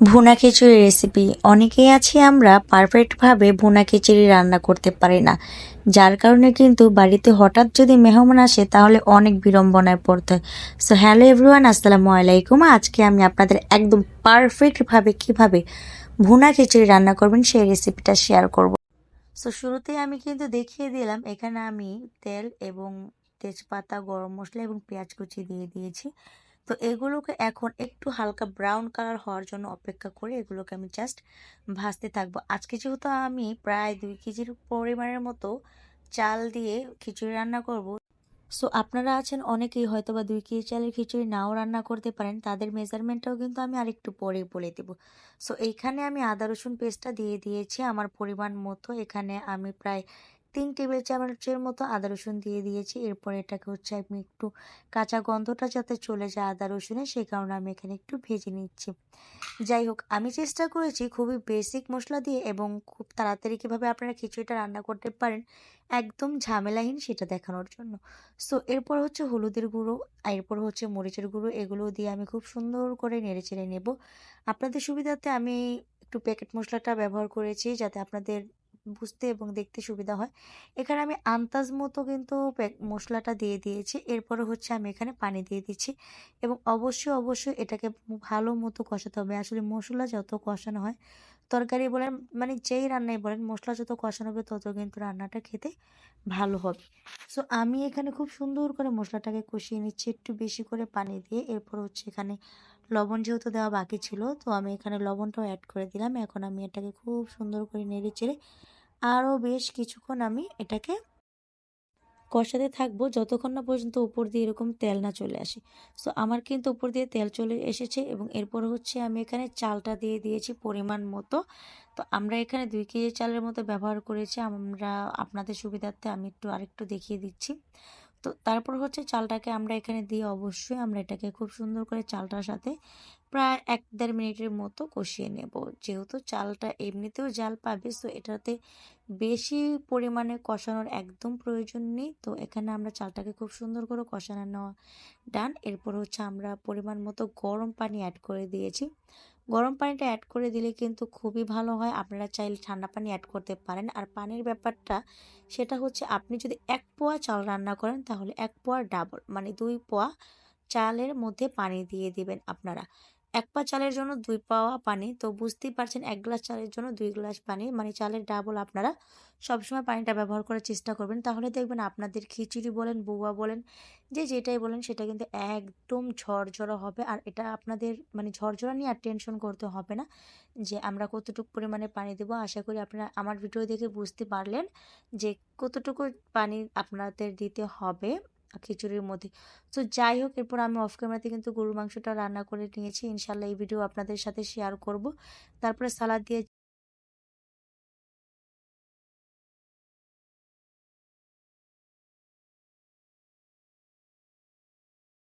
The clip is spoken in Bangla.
ভুনা খিচুড়ি রেসিপি অনেকেই আছি আমরা পারফেক্টভাবে ভুনা খিচুড়ি রান্না করতে পারি না। যার কারণে কিন্তু বাড়িতে হঠাৎ যদি মেহমান আসে, তাহলে অনেক বিড়ম্বনায় পড়তে হয়। সো হ্যালো এভরিওয়ান আসসালামু আলাইকুম। আজকে আমি আপনাদের একদম পারফেক্টভাবে কীভাবে ভুনা খিচুড়ি রান্না করবেন সেই রেসিপিটা শেয়ার করব। সো শুরুতেই আমি কিন্তু দেখিয়ে দিলাম, এখানে আমি তেল এবং তেজপাতা, গরম মশলা এবং পেঁয়াজ কুচি দিয়ে দিয়েছি। তো এগুলোকে এখন একটু হালকা ব্রাউন কালার হওয়ার জন্য অপেক্ষা করে এগুলোকে আমি জাস্ট ভাজতে থাকব। আজকে যেহেতু আমি প্রায় দুই কেজির পরিমাণের মতো চাল দিয়ে খিচুড়ি রান্না করব। সো আপনারা আছেন অনেকেই হয়তো বা দুই কেজি চালের খিচুড়ি নাও রান্না করতে পারেন, তাদের মেজারমেন্টটাও কিন্তু আমি আরেকটু পরে বলে দেব। সো এইখানে আমি আদা রসুন পেস্টটা দিয়ে দিয়েছি, আমার পরিমাণ মতো। এখানে আমি প্রায় তিন টেবিল চামচের মতো আদা রসুন দিয়ে দিয়েছি। এরপর এটাকে হচ্ছে আমি একটু কাঁচা গন্ধটা যাতে চলে যায় আদা রসুনে সেই কারণে আমি এখানে একটু ভেজে নিচ্ছি। যাই হোক, আমি চেষ্টা করেছি খুবই বেসিক মশলা দিয়ে এবং খুব তাড়াতাড়ি কীভাবে আপনারা খিচুড়িটা রান্না করতে পারেন একদম ঝামেলাহীন সেটা দেখানোর জন্য। সো এরপর হচ্ছে হলুদের গুঁড়ো এরপর হচ্ছে মরিচের গুঁড়ো, এগুলো দিয়ে আমি খুব সুন্দর করে নেড়ে চেড়ে নেব। আপনাদের সুবিধাতে আমি একটু প্যাকেট মশলাটা ব্যবহার করেছি যাতে আপনাদের বুঝতে এবং দেখতে সুবিধা হয়। এখানে আমি আন্তাজ মতো কিন্তু মশলাটা দিয়ে দিয়েছি। এরপরে হচ্ছে আমি এখানে পানি দিয়ে দিচ্ছি এবং অবশ্যই অবশ্যই এটাকে ভালো মতো কষাতে হবে। আসলে মশলা যত কষানো হয়, তরকারি বলেন মানে যেই রান্নাই বলেন, মশলা যত কষানো হবে তত কিন্তু রান্নাটা খেতে ভালো হবে। সো আমি এখানে খুব সুন্দর করে মশলাটাকে কষিয়ে নিচ্ছি একটু বেশি করে পানি দিয়ে। এরপর হচ্ছে এখানে লবণ যেহেতু দেওয়া বাকি ছিল, তো আমি এখানে লবণটাও অ্যাড করে দিলাম। এখন আমি এটাকে খুব সুন্দর করে নেড়ে চেড়ে আরও বেশ কিছুক্ষণ আমি এটাকে কষাতে থাকব যতক্ষণ না পর্যন্ত উপর দিয়ে এরকম তেল না চলে আসে। সো আমার কিন্তু উপর দিয়ে তেল চলে এসেছে এবং এরপর হচ্ছে আমি এখানে চালটা দিয়ে দিয়েছি পরিমাণ মতো। তো আমরা এখানে দুই কেজি চালের মতো ব্যবহার করেছি। আমরা আপনাদের সুবিধার্থে আমি একটু আরেকটু দেখিয়ে দিচ্ছি। তো তারপর হচ্ছে চালটাকে আমরা এখানে দিয়ে অবশ্যই আমরা এটাকে খুব সুন্দর করে চালটার সাথে প্রায় এক দেড় মিনিটের মতো কষিয়ে নেব। যেহেতু চালটা এমনিতেও জাল পাবে সো এটাতে বেশি পরিমাণে কষানোর একদম প্রয়োজন নেই। তো এখানে আমরা চালটাকে খুব সুন্দর করে কষানো নেওয়া ডান এরপর হচ্ছে আমরা পরিমাণ মতো গরম পানি অ্যাড করে দিয়েছি। গরম পানিটা অ্যাড করে দিলে কিন্তু খুবই ভালো হয়। আপনারা চাইলে ঠান্ডা পানি অ্যাড করতে পারেন। আর পানির ব্যাপারটা, সেটা হচ্ছে আপনি যদি এক পোয়া চাল রান্না করেন, তাহলে এক পোয়া ডাবল মানে দুই পোয়া চালের মধ্যে পানি দিয়ে দিবেন আপনারা। এক পা চালের জন্য দুই পাওয়া পানি, তো বুঝতেই পারছেন এক গ্লাস চালের জন্য দুই গ্লাস পানি মানে চালের ডাবল আপনারা সবসময় পানিটা ব্যবহার করার চেষ্টা করবেন। তাহলে দেখবেন আপনাদের খিচুড়ি বলেন বউয়া বলেন, যে যেটাই বলেন, সেটা কিন্তু একদম ঝরঝরা হবে। আর এটা আপনাদের মানে ঝরঝরা নিয়ে আর টেনশন করতে হবে না, যে আমরা কতটুকু পরিমাণে পানি দেবো। আশা করি আপনারা আমার ভিডিও দেখে বুঝতে পারলেন যে কতটুকু পানি আপনাদের দিতে হবে। খিচুড়ির মধ্যে। তো যাই হোক, এরপর আমি অফ ক্যামেরাতে কিন্তু গরুর মাংসটা রান্না করে নিয়েছি। ইনশাল্লাহ এই ভিডিও আপনাদের সাথে শেয়ার করব। তারপরে সালাদ দিয়ে